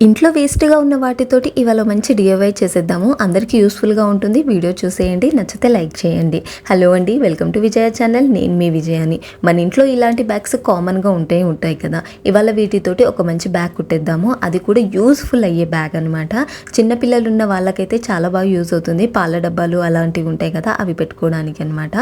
ఇంట్లో వేస్ట్గా ఉన్న వాటితోటి ఇవాళ మంచి డిఐవై చేసేద్దాము. అందరికీ యూస్ఫుల్గా ఉంటుంది. వీడియో చూసేయండి. నచ్చితే లైక్ చేయండి. హలో అండి. Welcome to Vijaya channel. నేను మీ విజయాని. మన ఇంట్లో ఇలాంటి బ్యాగ్స్ కామన్గా ఉంటే ఉంటాయి కదా. ఇవాళ వీటితోటి ఒక మంచి బ్యాగ్ కుట్టేద్దాము. అది కూడా యూస్ఫుల్ అయ్యే బ్యాగ్ అనమాట చిన్నపిల్లలు ఉన్న వాళ్ళకైతే చాలా బాగా యూజ్ అవుతుంది. పాల డబ్బాలు అలాంటివి ఉంటాయి కదా అవి పెట్టుకోవడానికి అనమాట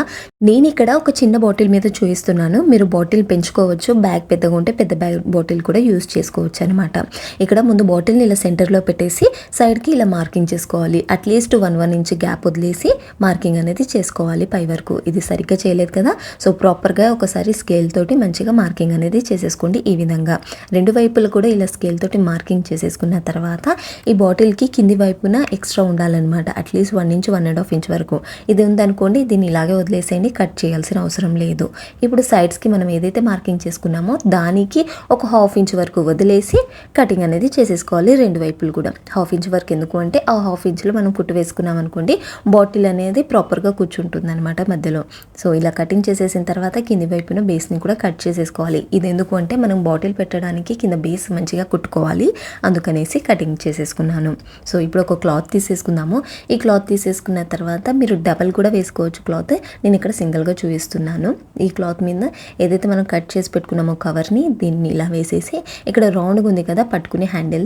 నేను ఇక్కడ ఒక చిన్న బాటిల్ మీద చూపిస్తున్నాను. మీరు బాటిల్ పెంచుకోవచ్చు. బ్యాగ్ పెద్దగా ఉంటే పెద్ద బ్యాగ్ బాటిల్ కూడా యూజ్ చేసుకోవచ్చు అనమాట ఇక్కడ ముందు బాటిల్ని ఇలా సెంటర్లో పెట్టేసి సైడ్కి ఇలా మార్కింగ్ చేసుకోవాలి. At least one one inch gap వదిలేసి మార్కింగ్ అనేది చేసుకోవాలి పై వరకు. ఇది సరిగ్గా చేయలేదు కదా? సో ప్రాపర్గా ఒకసారి స్కేల్ తోటి మంచిగా మార్కింగ్ అనేది చేసేసుకోండి ఈ విధంగా. రెండు వైపులు కూడా ఇలా స్కేల్ తోటి మార్కింగ్ చేసేసుకున్న తర్వాత ఈ బాటిల్కి కింది వైపున ఎక్స్ట్రా ఉండాలన్నమాట. At least one inch one and half inch వరకు. ఇది ఉందనుకోండి దీన్ని ఇలాగే వదిలేసేయండి కట్ చేయాల్సిన అవసరం లేదు. ఇప్పుడు సైడ్స్కి మనం ఏదైతే మార్కింగ్ చేసుకున్నామో దానికి ఒక హాఫ్ ఇంచ్ వరకు వదిలేసి కటింగ్ అనేది చేసేసుకోవాలి రెండు వైపులు కూడా. హాఫ్ ఇంచ్ వరకు ఎందుకు అంటే ఆ హాఫ్ ఇంచ్లో మనం కుట్టు వేసుకున్నాం అనుకోండి బాటిల్ అనేది ప్రాపర్గా కూర్చుంటుంది అనమాట మధ్యలో. సో ఇలా కటింగ్ చేసేసిన తర్వాత కింది వైపున బేస్ని కూడా కట్ చేసేసుకోవాలి. ఇది ఎందుకు అంటే మనం బాటిల్ పెట్టడానికి కింద బేస్ మంచిగా కుట్టుకోవాలి అందుకనేసి కటింగ్ చేసేసుకున్నాను. సో ఇప్పుడు ఒక క్లాత్ తీసేసుకుందాము. ఈ క్లాత్ తీసేసుకున్న తర్వాత మీరు డబల్ కూడా వేసుకోవచ్చు క్లాత్. నేను ఇక్కడ సింగిల్గా చూపిస్తున్నాను. ఈ క్లాత్ మీద ఏదైతే మనం కట్ చేసి పెట్టుకున్నామో కవర్ని దీన్ని ఇలా వేసేసి ఇక్కడ రౌండ్గా ఉంది కదా పట్టుకునే హ్యాండిల్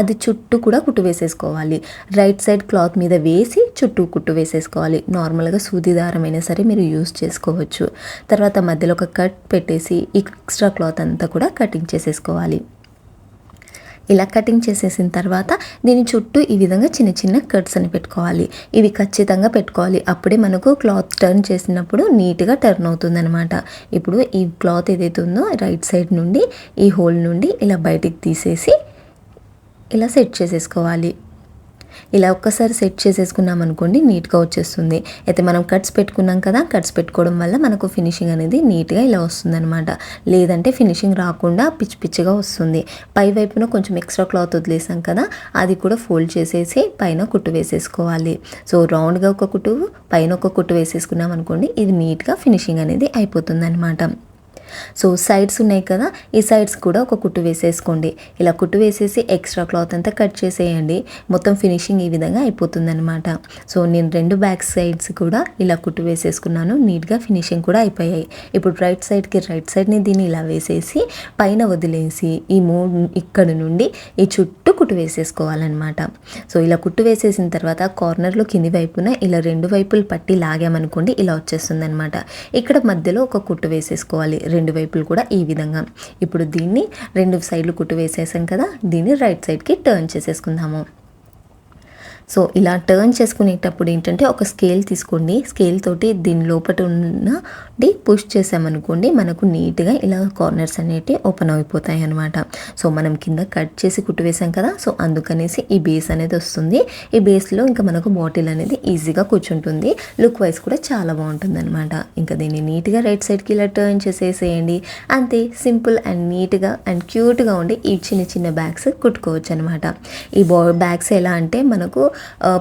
అది చుట్టూ కూడా కుట్టు వేసేసుకోవాలి. రైట్ సైడ్ క్లాత్ మీద వేసి చుట్టూ కుట్టు వేసేసుకోవాలి. నార్మల్గా సూది దారం అయినా సరే మీరు యూస్ చేసుకోవచ్చు. తర్వాత మధ్యలో ఒక కట్ పెట్టేసి ఎక్స్ట్రా క్లాత్ అంతా కూడా కటింగ్ చేసేసుకోవాలి. ఇలా కటింగ్ చేసేసిన తర్వాత దీని చుట్టూ ఈ విధంగా చిన్న చిన్న కట్స్ అని పెట్టుకోవాలి. ఇవి ఖచ్చితంగా పెట్టుకోవాలి. అప్పుడే మనకు క్లాత్ టర్న్ చేసినప్పుడు నీట్గా టర్న్ అవుతుందనమాట ఇప్పుడు ఈ క్లాత్ ఏదైతే ఉందో రైట్ సైడ్ నుండి ఈ హోల్ నుండి ఇలా బయటికి తీసేసి ఇలా సెట్ చేసేసుకోవాలి. ఇలా ఒక్కసారి సెట్ చేసేసుకున్నాం అనుకోండి నీట్గా వచ్చేస్తుంది. అయితే మనం కట్స్ పెట్టుకున్నాం కదా కట్స్ పెట్టుకోవడం వల్ల మనకు ఫినిషింగ్ అనేది నీట్గా ఇలా వస్తుంది అనమాట లేదంటే ఫినిషింగ్ రాకుండా పిచ్చి పిచ్చిగా వస్తుంది. పై వైపున కొంచెం ఎక్స్ట్రా క్లాత్ వదిలేసాం కదా అది కూడా ఫోల్డ్ చేసేసి పైన కుట్టు వేసేసుకోవాలి. సో రౌండ్గా ఒక కుట్టు పైన ఒక కుట్టు వేసేసుకున్నాం అనుకోండి ఇది నీట్గా ఫినిషింగ్ అనేది అయిపోతుంది అనమాట సో సైడ్స్ ఉన్నాయి కదా ఈ సైడ్స్ కూడా ఒక కుట్టు వేసేసుకోండి. ఇలా కుట్టు వేసేసి ఎక్స్ట్రా క్లాత్ అంతా కట్ చేసేయండి. మొత్తం ఫినిషింగ్ ఈ విధంగా అయిపోతుందనమాట సో నేను రెండు బ్యాక్ సైడ్స్ కూడా ఇలా కుట్టు వేసేసుకున్నాను. నీట్గా ఫినిషింగ్ కూడా అయిపోయాయి. ఇప్పుడు రైట్ సైడ్కి రైట్ సైడ్ని దీన్ని ఇలా వేసేసి పైన వదిలేసి ఈ మూడు ఇక్కడ నుండి ఈ చుట్టూ కుట్టు వేసేసుకోవాలన్నమాట. సో ఇలా కుట్టు వేసేసిన తర్వాత కార్నర్లో కింది వైపున ఇలా రెండు వైపులు పట్టి లాగామనుకోండి ఇలా వచ్చేస్తుంది అనమాట ఇక్కడ మధ్యలో ఒక కుట్టు వేసేసుకోవాలి. రెండు వైపులు కూడా ఈ విధంగా. ఇప్పుడు దీన్ని రెండు సైడ్లు కుట్టు వేసేసాం కదా దీన్ని రైట్ సైడ్కి టర్న్ చేసేసుకుందాము. సో ఇలా టర్న్ చేసుకునేటప్పుడు ఏంటంటే ఒక స్కేల్ తీసుకోండి. స్కేల్ తోటి దీని లోపల ఉన్నది పుష్ చేసామనుకోండి మనకు నీట్గా ఇలా కార్నర్స్ అనేవి ఓపెన్ అయిపోతాయి అనమాట సో మనం కింద కట్ చేసి కుట్టు వేసాం కదా సో అందుకనేసి ఈ బేస్ అనేది వస్తుంది. ఈ బేస్లో ఇంకా మనకు బాటిల్ అనేది ఈజీగా కూర్చుంటుంది. లుక్ వైజ్ కూడా చాలా బాగుంటుంది అనమాట ఇంకా దీన్ని నీట్గా రైట్ సైడ్కి ఇలా టర్న్ చేసేసేయండి. అంతే సింపుల్ అండ్ నీట్గా అండ్ క్యూట్గా ఉండి ఈ చిన్న చిన్న బ్యాగ్స్ కుట్టుకోవచ్చు అనమాట ఈ బా బ్యాగ్స్ ఎలా అంటే మనకు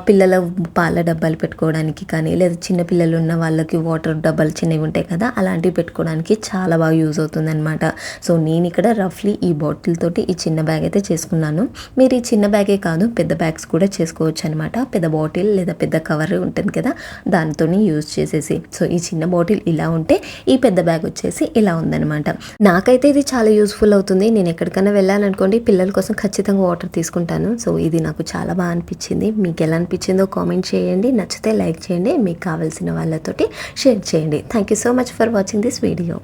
పిల్లల పాల డబ్బాలు పెట్టుకోవడానికి కానీ లేదా చిన్న పిల్లలు ఉన్న వాళ్ళకి వాటర్ డబ్బాలు చిన్నవి ఉంటాయి కదా అలాంటివి పెట్టుకోవడానికి చాలా బాగా యూజ్ అవుతుందన్నమాట. సో నేను ఇక్కడ రఫ్లీ ఈ బాటిల్ తోటి ఈ చిన్న బ్యాగ్ అయితే చేసుకున్నాను. మీరు ఈ చిన్న బ్యాగే కాదు పెద్ద బ్యాగ్స్ కూడా చేసుకోవచ్చు అనమాట పెద్ద బాటిల్ లేదా పెద్ద కవర్ ఉంటుంది కదా దానితో యూజ్ చేసేసి. సో ఈ చిన్న బాటిల్ ఇలా ఉంటే ఈ పెద్ద బ్యాగ్ వచ్చేసి ఇలా ఉందనమాట నాకైతే ఇది చాలా యూస్ఫుల్ అవుతుంది. నేను ఎక్కడికైనా వెళ్ళాలనుకోండి పిల్లల కోసం ఖచ్చితంగా వాటర్ తీసుకుంటాను. సో ఇది నాకు చాలా బాగా అనిపించింది. మీకు ఎలా అనిపించిందో కామెంట్ చేయండి. నచ్చితే లైక్ చేయండి. మీకు కావాల్సిన వాళ్ళతోటి షేర్ చేయండి. Thank you so much for watching this video